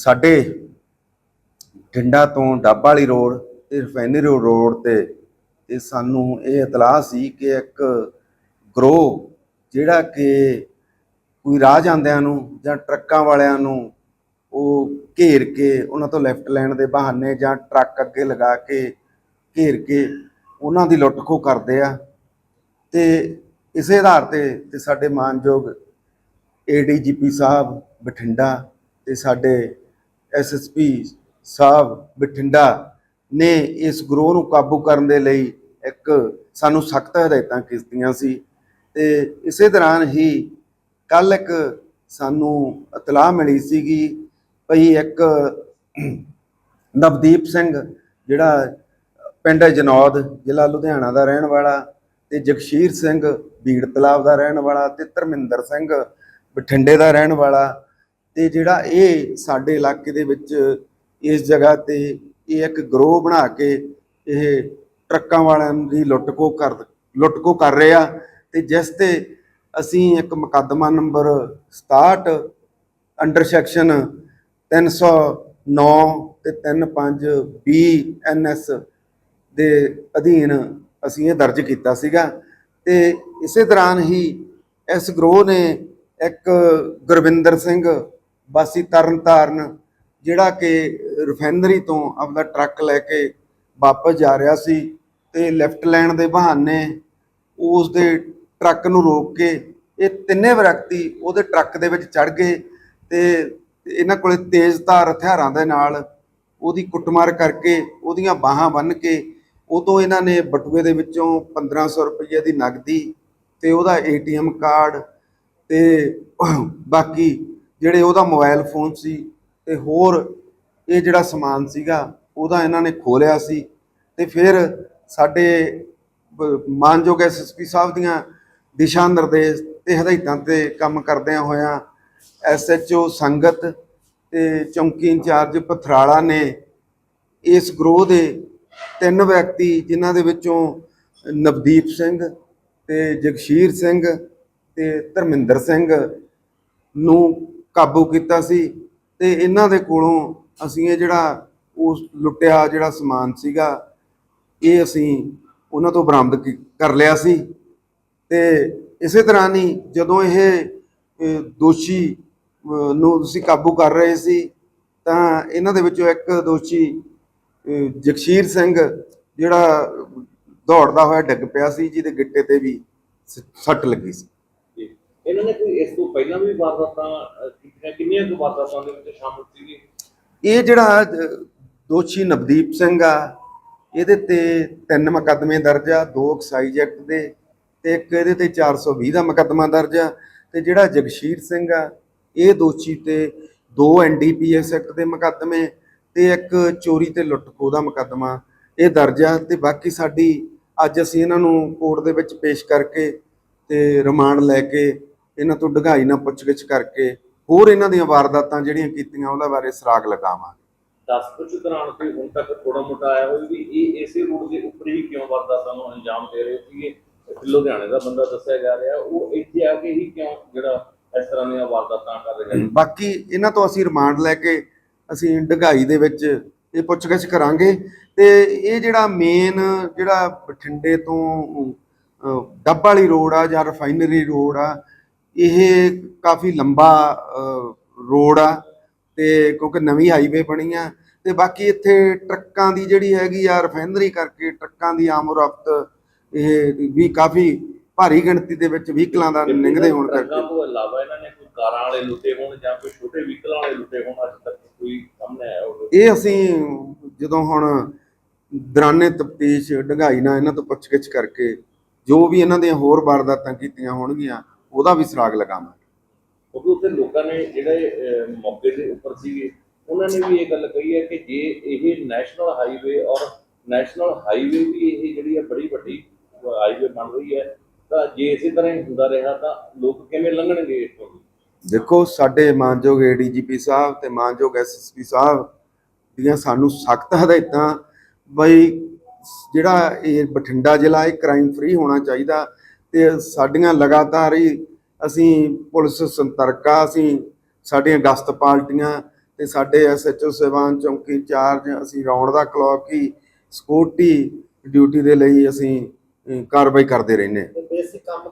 ਸਾਡੇ ਠਿੰਡਾ ਤੋਂ ਡੱਬ ਵਾਲੀ ਰੋਡ ਤੇ ਰਿਫਾਈਨਰੀ ਰੋਡ ਤੇ ਤੇ ਸਾਨੂੰ ਇਹ ਇਤਲਾਹ ਸੀ ਕਿ ਇੱਕ ਗਰੋਹ ਜਿਹੜਾ ਕਿ ਕੋਈ ਰਾਹ ਜਾਂਦਿਆਂ ਨੂੰ ਜਾਂ ਟਰੱਕਾਂ ਵਾਲਿਆਂ ਨੂੰ ਉਹ ਘੇਰ ਕੇ ਉਹਨਾਂ ਤੋਂ ਲੈਫਟ ਲੈਣ ਦੇ ਬਹਾਨੇ ਜਾਂ ਟਰੱਕ ਅੱਗੇ ਲਗਾ ਕੇ ਘੇਰ ਕੇ ਉਹਨਾਂ ਦੀ ਲੁੱਟ ਖੋਹ ਕਰਦੇ ਆ। ਤੇ ਇਸੇ ਆਧਾਰ ਤੇ ਤੇ ਸਾਡੇ ਮਾਨਯੋਗ ਏਡੀਜੀਪੀ ਸਾਹਿਬ ਬਠਿੰਡਾ ਤੇ ਸਾਡੇ ਐਸਐਸਪੀ ਸਾਹਿਬ, ਬਠਿੰਡਾ ਨੇ ਇਸ ਗਰੋਹ ਨੂੰ ਕਾਬੂ ਕਰਨ ਦੇ ਲਈ ਇੱਕ ਸਾਨੂੰ ਸਖਤ ਹਦਾਇਤਾਂ ਕੀਤੀਆਂ ਸੀ ਤੇ ਇਸੇ ਦੌਰਾਨ ਹੀ ਕੱਲ ਇੱਕ ਸਾਨੂੰ ਇਤਲਾਹ ਮਿਲੀ ਸੀਗੀ ਭਈ ਇੱਕ ਨਵਦੀਪ ਸਿੰਘ, ਜਿਹੜਾ ਪਿੰਡ ਜਨੌਦ, ਜ਼ਿਲ੍ਹਾ ਲੁਧਿਆਣਾ ਦਾ ਰਹਿਣ ਵਾਲਾ ਤੇ ਜਗਸ਼ੀਰ ਸਿੰਘ ਬੀੜ ਤਲਾਬ ਦਾ ਰਹਿਣ ਵਾਲਾ ਤੇ ਧਰਮਿੰਦਰ ਸਿੰਘ, ਬਠਿੰਡੇ ਦਾ ਰਹਿਣ ਵਾਲਾ ਤੇ ਜਿਹੜਾ ਇਹ ਸਾਡੇ ਇਲਾਕੇ ਦੇ ਵਿੱਚ ਇਸ ਜਗ੍ਹਾ ਤੇ ਇਹ ਇੱਕ ਗਰੋਹ ਬਣਾ ਕੇ ਇਹ ਟਰੱਕਾਂ ਵਾਲਿਆਂ ਦੀ ਲੁੱਟਕੋ ਕਰ ਲੁੱਟਕੋ ਖੋਹ ਕਰ ਰਿਹਾ ਤੇ ਜਿਸ ਤੇ ਅਸੀਂ ਇੱਕ ਮੁਕੱਦਮਾ ਨੰਬਰ 67 ਅੰਡਰ ਸੈਕਸ਼ਨ 309 ਤੇ 35 ਬੀ ਐਨਐਸ ਦੇ ਅਧੀਨ ਅਸੀਂ ਇਹ ਦਰਜ ਕੀਤਾ ਸੀਗਾ ਤੇ ਇਸੇ ਦੌਰਾਨ ਹੀ ਇਸ ਗਰੋਹ ਨੇ ਇੱਕ ਗੁਰਵਿੰਦਰ ਸਿੰਘ ਵਾਸੀ ਤਰਨਤਾਰਨ, ਜਿਹੜਾ ਕਿ ਰਿਫਾਈਨਰੀ ਤੋਂ ਆਪਦਾ ਟਰੱਕ ਲੈ ਕੇ ਵਾਪਸ ਜਾ ਰਿਹਾ ਸੀ ਤੇ ਲੈਫਟ ਲੈਣ ਦੇ ਬਹਾਨੇ ਉਸ ਦੇ ਟਰੱਕ ਨੂੰ ਰੋਕ ਕੇ ਇਹ ਤਿੰਨੇ ਵਿਅਕਤੀ ਉਹਦੇ ਟਰੱਕ ਦੇ ਵਿੱਚ ਚੜ ਗਏ ਤੇ ਇਹਨਾਂ ਕੋਲੇ ਤੇਜ਼ਧਾਰ ਹਥਿਆਰਾਂ ਦੇ ਨਾਲ ਉਹਦੀ ਕੁੱਟਮਾਰ ਕਰਕੇ ਉਹਦੀਆਂ ਬਾਹਾਂ ਬੰਨ੍ਹ ਕੇ ਉਹ ਤੋਂ ਇਹਨਾਂ ਨੇ ਬਟੂਏ ਦੇ ਵਿੱਚੋਂ 1500 ਰੁਪਏ ਦੀ ਨਗਦੀ ਤੇ ਉਹਦਾ ਏਟੀਐਮ ਕਾਰਡ ਤੇ ਬਾਕੀ ਜਿਹੜੇ ਉਹਦਾ ਮੋਬਾਈਲ ਫੋਨ ਸੀ ਤੇ ਹੋਰ ਇਹ ਜਿਹੜਾ ਸਮਾਨ ਸੀਗਾ, ਉਹਦਾ ਇਹਨਾਂ ਨੇ ਖੋਲਿਆ ਸੀ ਤੇ ਫਿਰ ਸਾਡੇ ਬ- ਮਾਨਯੋਗ ਐਸਐਸਪੀ ਸਾਹਿਬ ਦੀਆਂ ਦਿਸ਼ਾ ਨਿਰਦੇਸ਼ ਤੇ ਹਦਾਇਤਾਂ ਤੇ ਕੰਮ ਕਰਦਿਆਂ ਹੋਇਆਂ ਐਸਐਚਓ ਸੰਗਤ ਤੇ ਚੌਂਕੀ ਇੰਚਾਰਜ ਪਥਰਾਲਾ ਨੇ ਇਸ ਗਰੋਹ ਦੇ ਤਿੰਨ ਵਿਅਕਤੀ ਜਿਨ੍ਹਾਂ ਦੇ ਵਿੱਚੋਂ ਨਵਦੀਪ ਸਿੰਘ ਤੇ ਜਗਸ਼ੀਰ ਸਿੰਘ ਤੇ ਧਰਮਿੰਦਰ ਸਿੰਘ ਨੂੰ ਕਾਬੂ ਕੀਤਾ ਸੀ ਤੇ ਇਹਨਾਂ ਦੇ ਕੋਲੋਂ ਅਸੀਂ ਇਹ ਜਿਹੜਾ ਉਸ ਲੁੱਟਿਆ ਜਿਹੜਾ ਸਮਾਨ ਸੀਗਾ, ਇਹ ਅਸੀਂ ਉਹਨਾਂ ਤੋਂ ਬਰਾਮਦ ਕੀ- ਕਰ ਲਿਆ ਸੀ। ਤੇ ਇਸੇ ਤਰ੍ਹਾਂ ਹੀ ਜਦੋਂ ਇਹ ਦੋਸ਼ੀ ਨੂੰ ਅਸੀਂ ਕਾਬੂ ਕਰ ਰਹੇ ਸੀ, ਤਾਂ ਇਹਨਾਂ ਦੇ ਵਿੱਚੋਂ ਇੱਕ ਦੋਸ਼ੀ ਜਗਸ਼ੀਰ ਸਿੰਘ ਜਿਹੜਾ ਦੌੜਦਾ ਹੋਇਆ ਡਿੱਗ ਪਿਆ ਸੀ, ਜਿਹਦੇ ਗਿੱਟੇ ਤੇ ਵੀ ਸੱਟ ਲੱਗੀ ਸੀ। ਇਹਨਾਂ ਨੇ ਕੋਈ ਇਸ ਤੋਂ ਪਹਿਲਾਂ ਵੀ ਵਾਰਦਾਤਾਂ ਕੀਤੀਆਂ? ਕਿੰਨੀਆਂ ਕੁ ਵਾਰਦਾਤਾਂ ਦੇ ਵਿੱਚ ਸ਼ਾਮਲ ਸੀਗੇ? ਇਹ ਜਿਹੜਾ ਦੋਸ਼ੀ ਨਵਦੀਪ ਸਿੰਘ ਆ, ਇਹਦੇ ਤੇ ਤਿੰਨ ਮੁਕੱਦਮੇ ਦਰਜ ਆ, ਦੋ ਐਕਸਾਈਜ਼ ਐਕਟ ਦੇ ਤੇ ਇੱਕ ਇਹਦੇ ਤੇ 420 ਦਾ ਮੁਕੱਦਮਾ ਦਰਜ ਆ। ਤੇ ਜਿਹੜਾ ਜਗਸ਼ੀਰ ਸਿੰਘ ਆ, ਇਹ ਦੋਸ਼ੀ ਤੇ ਦੋ ਐਨਡੀਪੀਐਸ ਐਕਟ ਦੇ ਮੁਕੱਦਮੇ ਤੇ ਇੱਕ ਚੋਰੀ ਤੇ ਲੁੱਟ ਖੋਹ ਦਾ ਮੁਕੱਦਮਾ ਇਹ ਦਰਜ ਆ। ਤੇ ਬਾਕੀ ਸਾਡੀ ਅੱਜ ਅਸੀਂ ਇਹਨਾਂ ਨੂੰ ਕੋਰਟ ਦੇ ਵਿੱਚ ਪੇਸ਼ ਕਰਕੇ ਤੇ ਰਿਮਾਂਡ ਲੈ ਕੇ ਇਹਨਾਂ ਤੋਂ ਢਗਾਈ ਨਾਲ ਪੁੱਛਗਿੱਛ ਕਰਕੇ ਹੋਰ ਇਹਨਾਂ ਦੀਆਂ ਵਾਰਦਾਤਾਂ ਜਿਹੜੀਆਂ ਕੀਤੀਆਂ ਉਹਦਾ ਬਾਰੇ ਸਰਾਗ ਲਗਾਵਾਂਗੇ। ਦਸ ਕੁਝ ਦੌਰਾਨ ਕੋਈ ਹੁਣ ਤੱਕ ਥੋੜਾ ਮੋਟਾ ਆਇਆ ਹੋਵੇ ਵੀ ਇਹ ਇਸੇ ਰੂਟ ਦੇ ਉੱਪਰ ਹੀ ਕਿਉਂ ਵਾਰਦਾਤਾਂ ਨੂੰ ਅੰਜਾਮ ਦੇ ਰਹੇ ਸੀਗੇ? ਲੁਧਿਆਣੇ ਦਾ ਬੰਦਾ ਦੱਸਿਆ ਜਾ ਰਿਹਾ ਉਹ ਇੱਥੇ ਆ ਕੇ ਹੀ ਕਿਉਂ ਜਿਹੜਾ ਇਸ ਤਰ੍ਹਾਂ ਦੀਆਂ ਵਾਰਦਾਤਾਂ ਕਰ ਰਿਹਾ ਬਾਕੀ ਇਹਨਾਂ ਤੋਂ ਅਸੀਂ ਰਿਮਾਂਡ ਲੈ ਕੇ ਅਸੀਂ ਢਗਾਈ ਦੇ ਵਿੱਚ ਇਹ ਪੁੱਛਗਿੱਛ ਕਰਾਂਗੇ ਤੇ ਇਹ ਜਿਹੜਾ ਮੇਨ ਜਿਹੜਾ ਬਠਿੰਡੇ ਤੋਂ ਡੱਬ ਵਾਲੀ ਰੋਡ ਆ ਜਾਂ ਰਿਫਾਈਨਰੀ ਰੋਡ ਆ ਇਹ ਕਾਫੀ ਲੰਬਾ ਰੋਡ ਆ ਤੇ ਕਿਉਂਕਿ ਨਵੀਂ ਹਾਈਵੇ ਬਣੀ ਆ ਤੇ ਬਾਕੀ ਇੱਥੇ ਟਰੱਕਾਂ ਦੀ ਜਿਹੜੀ ਹੈਗੀ ਆ ਰਿਫਾਈਨਰੀ ਕਰਕੇ ਟਰੱਕਾਂ ਦੀ ਆਮਰਫਤ ਇਹ ਵੀ ਕਾਫੀ ਭਾਰੀ ਗਿਣਤੀ ਦੇ ਵਿੱਚ ਵਹੀਕਲਾਂ ਦਾ ਨਿੰਗਦੇ ਹੋਣ ਟਰੱਕਾਂ ਕਰਕੇ ਤੋਂ ਇਲਾਵਾ ਇਹਨਾਂ ਨੇ ਕੋਈ ਕਾਰਾਂ ਵਾਲੇ ਲੁੱਟੇ ਹੋਣ ਜਾਂ ਕੋਈ ਛੋਟੇ ਵਹੀਕਲਾਂ ਵਾਲੇ ਲੁੱਟੇ ਹੋਣ ਅੱਜ ਤੱਕ ਕੋਈ ਸਾਹਮਣੇ ਆਇਆ ਇਹ ਅਸੀਂ ਜਦੋਂ ਹੁਣ ਦੌਰਾਨੇ ਤਫਤੀਸ਼ ਢੰਗਾਈ ਨਾਲ ਇਹਨਾਂ ਤੋਂ ਪੁੱਛਗਿੱਛ ਕਰਕੇ ਜੋ ਵੀ ਇਹਨਾਂ ਦੀਆਂ ਹੋਰ ਵਾਰਦਾਤਾਂ ਕੀਤੀਆਂ ਹੋਣਗੀਆਂ ਉਹਦਾ ਵੀ ਸਰਾਗ ਲਗਾਵਾਂਗੇ ਕਿਉਂਕਿ ਉੱਥੇ ਲੋਕਾਂ ਨੇ ਜਿਹੜੇ ਮੌਕੇ ਦੇ ਉੱਪਰ ਸੀਗੇ ਉਹਨਾਂ ਨੇ ਵੀ ਇਹ ਗੱਲ ਕਹੀ ਹੈ ਕਿ ਜੇ ਇਹ ਨੈਸ਼ਨਲ ਹਾਈਵੇ ਔਰ ਨੈਸ਼ਨਲ ਹਾਈਵੇ ਵੀ ਇਹ ਜਿਹੜੀ ਹੈ ਬੜੀ ਵੱਡੀ ਹਾਈਵੇ ਬਣ ਰਹੀ ਹੈ ਤਾਂ ਜੇ ਇਸੇ ਤਰ੍ਹਾਂ ਹੀ ਹੁੰਦਾ ਰਿਹਾ ਤਾਂ ਲੋਕ ਕਿਵੇਂ ਲੰਘਣਗੇ ਇੱਥੋਂ ਦੀ? ਦੇਖੋ ਸਾਡੇ ਮਾਨਯੋਗ ਏਡੀਜੀਪੀ ਸਾਹਿਬ ਤੇ ਮਾਨਯੋਗ ਐਸਐਸਪੀ ਸਾਹਿਬ ਦੀਆਂ ਸਾਨੂੰ ਸਖਤ ਹਦਾਇਤਾਂ ਬਈ ਜਿਹੜਾ ਇਹ ਬਠਿੰਡਾ ਜ਼ਿਲ੍ਹਾ ਇਹ ਕ੍ਰਾਈਮ ਫ੍ਰੀ ਹੋਣਾ ਚਾਹੀਦਾ ਤੇ ਸਾਡੀਆਂ ਲਗਾਤਾਰ ਹੀ ਅਸੀਂ ਪੁਲਿਸ ਸੰਤਰਕਾ ਅਸੀਂ ਸਾਡੀਆਂ ਗਸ਼ਤ ਪਾਰਟੀਆਂ ਤੇ ਸਾਡੇ ਐਸਐਚਓ ਸੇਵਾਨ ਚੌਂਕੀ ਚਾਰਜ ਅਸੀਂ ਰੌਂਡ ਦਾ ਕਲੌਕ ਹੀ ਸਿਕਿਉਰਟੀ ਡਿਊਟੀ ਦੇ ਲਈ ਅਸੀਂ ਕਾਰਵਾਈ ਕਰਦੇ ਰਹਿੰਦੇ ਹਾਂ। ਬੇਸਿਕ ਕੰਮ ਕੀ